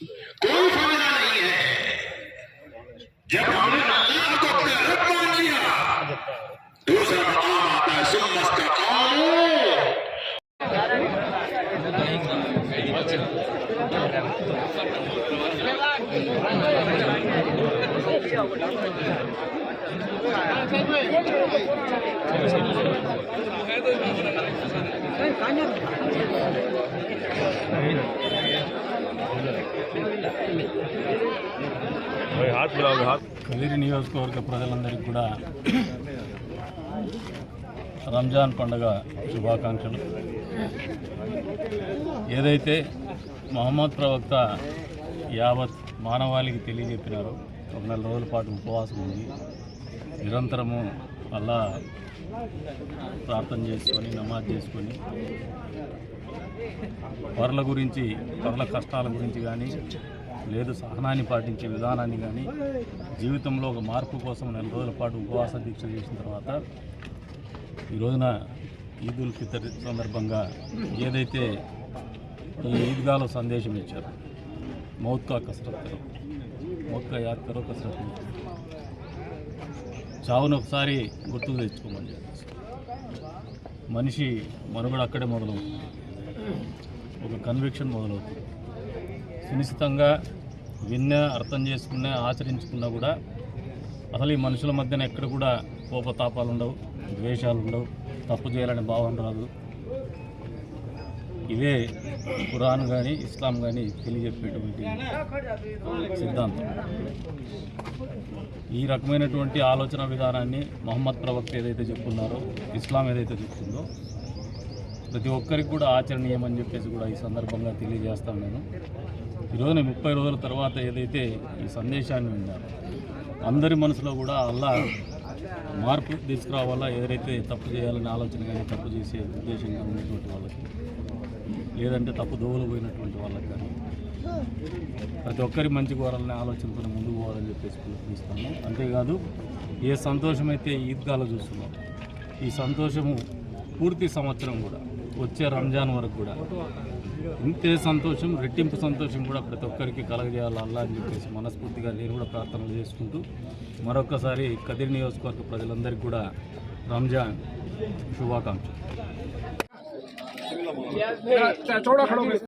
कोई फायदा नहीं है जब हमें अल्लाह को रब मान लिया दूसरा मकाम आता है सुन्नत का काम కదిరి నియోజకవర్గ ప్రజలందరికీ కూడా రంజాన్ పండుగ శుభాకాంక్షలు. ఏదైతే మహమ్మద్ ప్రవక్త యావత్ మానవాళికి తెలియజెప్పినారో ఒక నెల రోజుల పాటు ఉపవాసం ఉంది నిరంతరము అల్లా ప్రార్థన చేసుకొని నమాజ్ చేసుకొని పరుల గురించి పరుల కష్టాల గురించి కానీ లేదు సహనాన్ని పాటించే విధానాన్ని కానీ జీవితంలో ఒక మార్పు కోసం నెల రోజుల పాటు ఉపవాస దీక్ష చేసిన తర్వాత ఈ రోజున ఈద్ ఉల్ ఫితర్ సందర్భంగా ఏదైతే ఈ ఈద్గాలో సందేశం ఇచ్చారు మౌత్కా కసరత్ మౌత్కా యాద్ కసరత్ చావును ఒకసారి గుర్తుకు తెచ్చుకోమని మనిషి మనుగడ అక్కడే మొదలవుతుంది. ఒక కన్విక్షన్ మొదలవుతుంది. సునిశ్చితంగా విన్నా అర్థం చేసుకున్నా ఆచరించుకున్నా కూడా అసలు ఈ మనుషుల మధ్యన ఎక్కడ కూడా కోపతాపాలు ఉండవు ద్వేషాలు ఉండవు తప్పు చేయాలనే భావన రాదు. ఇదే ఖురాన్ కానీ ఇస్లాం కానీ తెలియజెప్పేటువంటి సిద్ధాంతం. ఈ రకమైనటువంటి ఆలోచన విధానాన్ని మహమ్మద్ ప్రవక్త ఏదైతే చెప్పున్నారో ఇస్లాం ఏదైతే చెప్తుందో ప్రతి ఒక్కరికి కూడా ఆచరణీయమని చెప్పేసి కూడా ఈ సందర్భంగా తెలియజేస్తాను నేను. ఈరోజు ముప్పై రోజుల తర్వాత ఏదైతే ఈ సందేశాన్ని ఉందో అందరి మనసులో కూడా అల్లా మార్పు తీసుకురావాలా ఎవరైతే తప్పు చేయాలనే ఆలోచన కానీ తప్పు చేసే ఉద్దేశంగా ఉన్నటువంటి వాళ్ళకి లేదంటే తప్పు దోవలు పోయినటువంటి వాళ్ళకి కానీ ప్రతి ఒక్కరి మంచి కోరాలనే ఆలోచనతో ముందుకు పోవాలని చెప్పేసి పిలుపునిస్తాను అంతేకాదు ఏ సంతోషమైతే ఈద్గాలో చూస్తున్నాం ఈ సంతోషము పూర్తి సంవత్సరం కూడా వచ్చే రంజాన్ వరకు కూడా. ఇంతే సంతోషం రెట్టింపు సంతోషం కూడా ప్రతి ఒక్కరికి కలగజేయాలి అల్లా అని చెప్పేసి మనస్ఫూర్తిగా నేను కూడా ప్రార్థనలు చేసుకుంటూ మరొకసారి కదిరి నియోజకవర్గ ప్రజలందరికీ కూడా రంజాన్ శుభాకాంక్షలు.